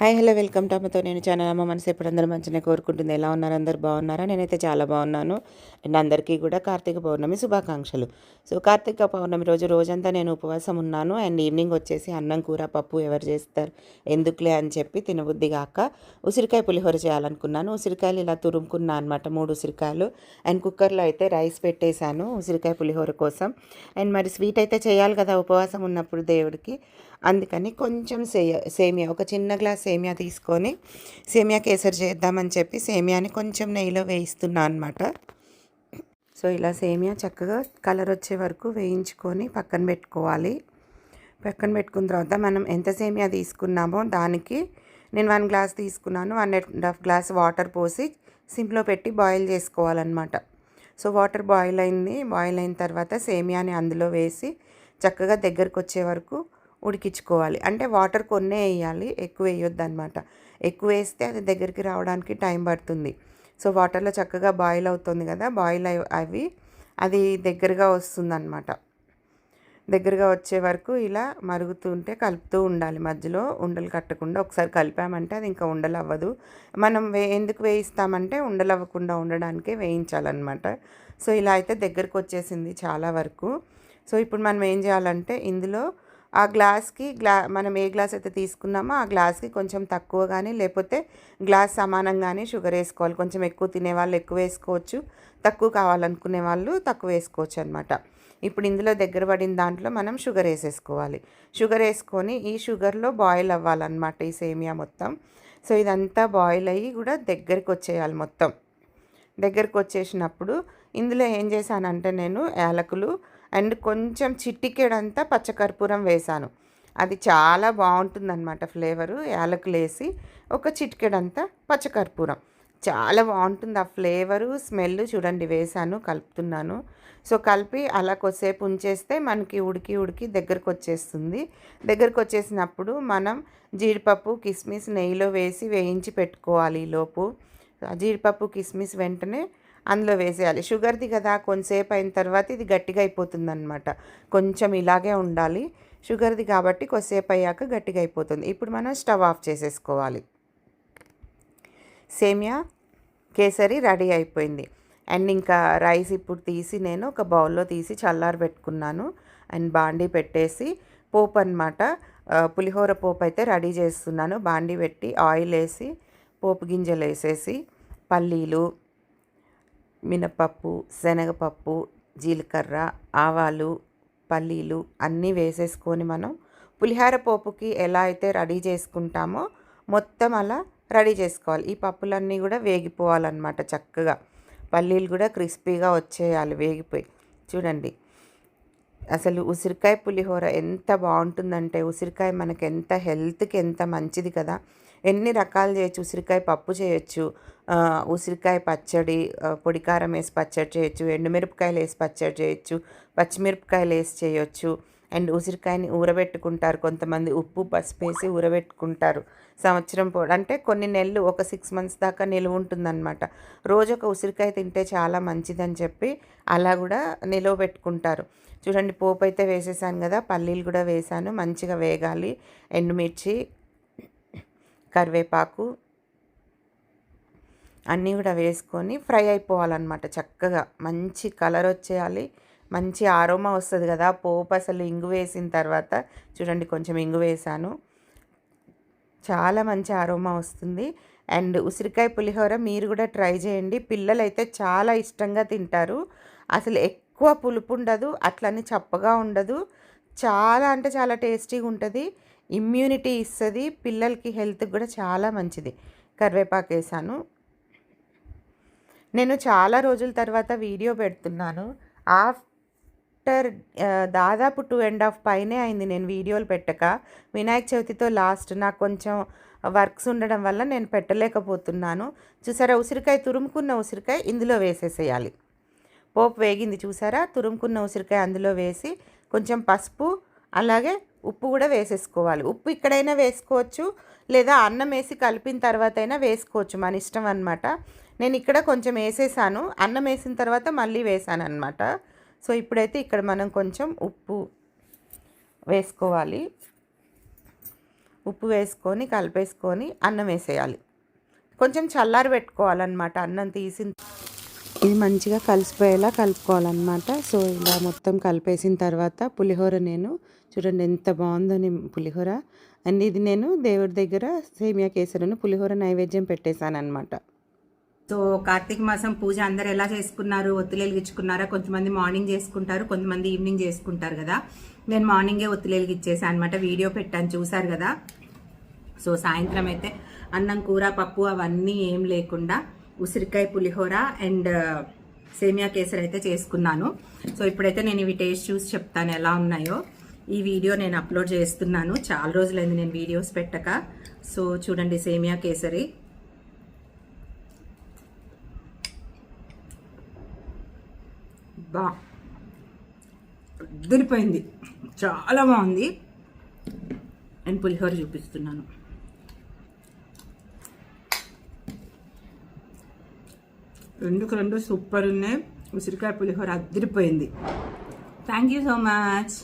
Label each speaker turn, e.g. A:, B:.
A: Hi hello welcome to అమ్మతో నేను channel అమ్మ మనసు ఎప్పుడు అందరూ మంచిగా కోరుకుంటుంది. ఎలా ఉన్నారు? అందరు బాగున్నారా? నేనైతే చాలా బాగున్నాను. అండ్ అందరికీ కూడా కార్తీక పౌర్ణమి శుభాకాంక్షలు. సో కార్తీక పౌర్ణమి రోజు రోజంతా నేను ఉపవాసం ఉన్నాను. అండ్ ఈవినింగ్ వచ్చేసి అన్నం కూర పప్పు ఎవరు చేస్తారు? ఎందుకులే అని చెప్పి తినబుద్ధి కాక ఉసిరికాయ పులిహోర చేయాలనుకున్నాను. ఉసిరికాయలు ఇలా తురుముకున్నా అనమాట మూడు ఉసిరికాయలు. అండ్ కుక్కర్లో అయితే రైస్ పెట్టేశాను ఉసిరికాయ పులిహోర కోసం. అండ్ మరి స్వీట్ అయితే చేయాలి కదా ఉపవాసం ఉన్నప్పుడు దేవుడికి. అందుకని కొంచెం సేయ సేమియా ఒక చిన్న గ్లాస్ సేమియా తీసుకొని సేమియా కేసరి చేద్దామని చెప్పి సేమియాని కొంచెం నెయ్యిలో వేయిస్తున్నా అనమాట సో ఇలా సేమియా చక్కగా కలర్ వచ్చే వరకు వేయించుకొని పక్కన పెట్టుకోవాలి. పక్కన పెట్టుకున్న తర్వాత మనం ఎంత సేమియా తీసుకున్నామో దానికి నేను వన్ గ్లాస్ తీసుకున్నాను. One and half glass water పోసి సింప్లో పెట్టి బాయిల్ చేసుకోవాలన్నమాట. సో వాటర్ బాయిల్ అయింది. బాయిల్ అయిన తర్వాత సేమియాని అందులో వేసి చక్కగా దగ్గరకు వచ్చే వరకు ఉడికించుకోవాలి. అంటే వాటర్ కొన్నే వేయాలి ఎక్కువ వేయొద్దు అనమాట ఎక్కువ వేస్తే అది దగ్గరికి రావడానికి టైం పడుతుంది. సో వాటర్లో చక్కగా బాయిల్ అవుతుంది కదా బాయిల్ అవి అది దగ్గరగా వస్తుందన్నమాట. దగ్గరగా వచ్చే వరకు ఇలా మరుగుతుంటే కలుపుతూ ఉండాలి. మధ్యలో ఉండలు కట్టకుండా ఒకసారి కలిపామంటే అది ఇంకా ఉండలు అవ్వదు మనం వే ఎందుకు వేయిస్తామంటే ఉండలు అవ్వకుండా ఉండడానికే వేయించాలన్నమాట. సో ఇలా అయితే దగ్గరకు వచ్చేసింది చాలా వరకు. సో ఇప్పుడు మనం ఏం చేయాలంటే ఇందులో ఆ గ్లాస్కి గ్లా మనం ఏ గ్లాస్ అయితే తీసుకున్నామో ఆ గ్లాస్కి కొంచెం తక్కువ కానీ లేకపోతే గ్లాస్ సమానంగానే షుగర్ వేసుకోవాలి. కొంచెం ఎక్కువ తినే వాళ్ళు ఎక్కువ వేసుకోవచ్చు. తక్కువ కావాలనుకునే వాళ్ళు తక్కువ వేసుకోవచ్చు అనమాట ఇప్పుడు ఇందులో దగ్గర పడిన దాంట్లో మనం షుగర్ వేసేసుకోవాలి. షుగర్ వేసుకొని ఈ షుగర్లో బాయిల్ అవ్వాలన్నమాట ఈ సేమియా మొత్తం. సో ఇదంతా బాయిల్ అయ్యి కూడా దగ్గరికి వచ్చేయాలి మొత్తం. దగ్గరికి వచ్చేసినప్పుడు ఇందులో ఏం చేశానంటే నేను యాలకులు అండ్ కొంచెం చిట్టికేడంతా పచ్చకర్పూరం వేశాను అది చాలా బాగుంటుందన్నమాట ఫ్లేవరు. యాలకులు వేసి ఒక చిటికెడంతా పచ్చకర్పూరం చాలా బాగుంటుంది ఆ ఫ్లేవరు స్మెల్ చూడండి వేసాను కలుపుతున్నాను. సో కలిపి అలా కొద్దిసేపు ఉంచేస్తే మనకి ఉడికి ఉడికి దగ్గరకు వచ్చేస్తుంది దగ్గరకు వచ్చేసినప్పుడు మనం జీడిపప్పు కిస్మిస్ నెయ్యిలో వేసి వేయించి పెట్టుకోవాలి లోపు. జీడిపప్పు కిస్మిస్ వెంటనే అందులో వేసేయాలి. షుగర్ది కదా కొంతసేపు అయిన తర్వాత ఇది గట్టిగా అయిపోతుంది అనమాట కొంచెం ఇలాగే ఉండాలి. షుగర్ది కాబట్టి కొద్దిసేపు అయ్యాక గట్టిగా అయిపోతుంది. ఇప్పుడు మనం స్టవ్ ఆఫ్ చేసేసుకోవాలి. సేమియా కేసరి రెడీ అయిపోయింది. అండ్ ఇంకా రైస్ ఇప్పుడు తీసి నేను ఒక బౌల్లో తీసి చల్లారి పెట్టుకున్నాను. అండ్ బాండీ పెట్టేసి పోపు అనమాట పులిహోర పోపు అయితే రెడీ చేస్తున్నాను. బాండీ పెట్టి ఆయిల్ వేసి పోపు గింజలు వేసేసి పల్లీలు మినపప్పు శనగపప్పు జీలకర్ర ఆవాలు పల్లీలు అన్నీ వేసేసుకొని మనం పులిహార పోపుకి ఎలా అయితే రెడీ చేసుకుంటామో మొత్తం అలా రెడీ చేసుకోవాలి. ఈ పప్పులన్నీ కూడా వేగిపోవాలన్నమాట చక్కగా. పల్లీలు కూడా క్రిస్పీగా వచ్చేయాలి వేగిపోయి. చూడండి. అసలు ఉసిరికాయ పులిహోర ఎంత బాగుంటుందంటే ఉసిరికాయ మనకి ఎంత హెల్త్కి ఎంత మంచిది కదా. ఎన్ని రకాలు చేయొచ్చు? ఉసిరికాయ పప్పు చేయొచ్చు ఉసిరికాయ పచ్చడి పొడికారం వేసి పచ్చడి చేయొచ్చు ఎండుమిరపకాయలు వేసి పచ్చడి చేయొచ్చు పచ్చిమిరపకాయలు వేసి చేయొచ్చు. అండ్ ఉసిరికాయని ఊరబెట్టుకుంటారు. కొంతమంది ఉప్పు పసుపు వేసి ఊరబెట్టుకుంటారు. సంవత్సరం పో అంటే కొన్ని నెలలు ఒక సిక్స్ మంత్స్ దాకా నిలువ ఉంటుందన్నమాట. రోజు ఒక ఉసిరికాయ తింటే చాలా మంచిదని చెప్పి అలా కూడా నిలువ పెట్టుకుంటారు. చూడండి పోపు అయితే వేసేసాను కదా పల్లీలు కూడా వేసాను. మంచిగా వేగాలి. ఎండుమిర్చి కరివేపాకు అన్నీ కూడా వేసుకొని ఫ్రై అయిపోవాలన్నమాట చక్కగా. మంచి కలర్ వచ్చేయాలి. మంచి ఆరోమా వస్తుంది కదా పోపు అసలు ఇంగు వేసిన తర్వాత చూడండి కొంచెం ఇంగు వేసాను చాలా మంచి ఆరోమా వస్తుంది. అండ్ ఉసిరికాయ పులిహోర మీరు కూడా ట్రై చేయండి. పిల్లలు అయితే చాలా ఇష్టంగా తింటారు. అసలు ఎక్కువ పులుపు ఉండదు అట్లని చప్పగా ఉండదు. చాలా అంటే చాలా టేస్టీగా ఉంటుంది. ఇమ్యూనిటీ ఇస్తుంది. పిల్లలకి హెల్త్కి కూడా చాలా మంచిది. కరివేపాకు వేసాను నేను చాలా రోజుల తర్వాత వీడియో పెడుతున్నాను. ఆఫ్టర్ దాదాపు టూ అండ్ హాఫ్ పైనే అయింది నేను వీడియోలు పెట్టక. వినాయక చవితితో లాస్ట్ నాకు కొంచెం వర్క్స్ ఉండడం వల్ల నేను పెట్టలేకపోతున్నాను. చూసారా? ఉసిరికాయ తురుముకున్న ఉసిరికాయ ఇందులో వేసేసేయాలి. పోపు వేగింది చూసారా? తురుముకున్న ఉసిరికాయ అందులో వేసి కొంచెం పసుపు అలాగే ఉప్పు కూడా వేసేసుకోవాలి. ఉప్పు ఇక్కడైనా వేసుకోవచ్చు లేదా అన్నం వేసి కలిపిన తర్వాత అయినా వేసుకోవచ్చు. మన ఇష్టం అనమాట నేను ఇక్కడ కొంచెం వేసేసాను. అన్నం వేసిన తర్వాత మళ్ళీ వేసాను అనమాట సో ఇప్పుడైతే ఇక్కడ మనం కొంచెం ఉప్పు వేసుకోవాలి. ఉప్పు వేసుకొని కలిపేసుకొని అన్నం వేసేయాలి. కొంచెం చల్లారి పెట్టుకోవాలన్నమాట అన్నం తీసిన ఇది మంచిగా కలిసిపోయేలా కలుపుకోవాలన్నమాట. సో ఇలా మొత్తం కలిపేసిన తర్వాత పులిహోర నేను చూడండి ఎంత బాగుందో పులిహోర. అండ్ ఇది నేను దేవుడి దగ్గర సేమియా కేసరను పులిహోర నైవేద్యం పెట్టేశాను అనమాట
B: సో కార్తీక మాసం పూజ అందరు ఎలా చేసుకున్నారు ఒత్తులు వెలిగించుకున్నారా? కొంతమంది మార్నింగ్ చేసుకుంటారు కొంతమంది ఈవినింగ్ చేసుకుంటారు కదా. నేను మార్నింగే ఒత్తులు వెలిగించేసాను అనమాట వీడియో పెట్టాను చూసారు కదా. సో సాయంత్రం అయితే అన్నం కూర పప్పు అవన్నీ ఏం లేకుండా ఉసిరికాయ పులిహోర అండ్ uh, సేమియా కేసరి అయితే చేసుకున్నాను. సో ఇప్పుడైతే నేను ఇవి టేస్ట్ చూసి చెప్తాను ఎలా ఉన్నాయో. ఈ వీడియో నేను అప్లోడ్ చేస్తున్నాను. చాలా రోజులైంది నేను వీడియోస్ పెట్టక. సో చూడండి సేమియా కేసరి. బా అద్దరిపోయింది. చాలా బాగుంది. నేను పులిహోర చూపిస్తున్నాను. రెండుకు రెండు సూపర్ ఉన్నాయి. ఉసిరికాయ పులిహోర అద్దరిపోయింది. Thank you so much